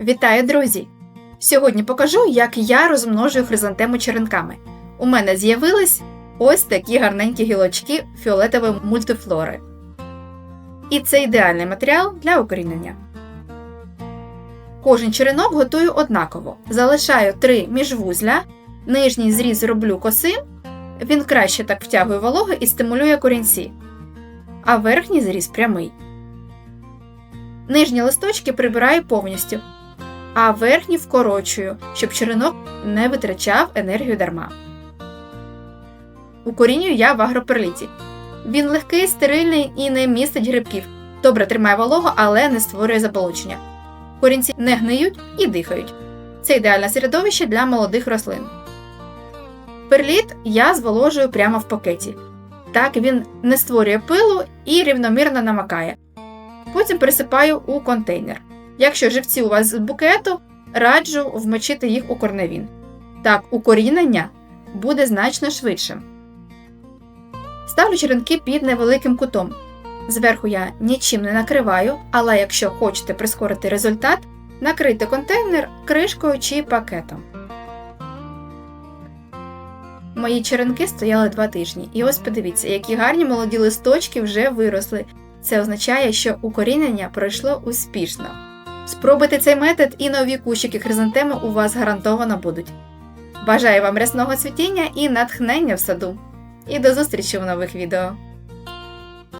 Вітаю, друзі! Сьогодні покажу, як я розмножую хризантему черенками. У мене з'явились ось такі гарненькі гілочки фіолетової мультифлори. І це ідеальний матеріал для укорінення. Кожен черенок готую однаково. Залишаю три міжвузля, нижній зріз роблю косим, він краще так втягує вологу і стимулює корінці, а верхній зріз прямий. Нижні листочки прибираю повністю, а верхні вкорочую, щоб черенок не витрачав енергію дарма. Укорінюю я в агроперліті. Він легкий, стерильний і не містить грибків. Добре тримає вологу, але не створює заболочення. Корінці не гниють і дихають. Це ідеальне середовище для молодих рослин. Перліт я зволожую прямо в пакеті. Так він не створює пилу і рівномірно намакає. Потім присипаю у контейнер. Якщо живці у вас з букету, раджу вмочити їх у корневін. Так укорінення буде значно швидшим. Ставлю черенки під невеликим кутом. Зверху я нічим не накриваю, але якщо хочете прискорити результат, накрийте контейнер кришкою чи пакетом. Мої черенки стояли два тижні, і ось подивіться, які гарні молоді листочки вже виросли. Це означає, що укорінення пройшло успішно. Спробуйте цей метод і нові кущики хризантеми у вас гарантовано будуть. Бажаю вам рясного цвітіння і натхнення в саду. І до зустрічі в нових відео!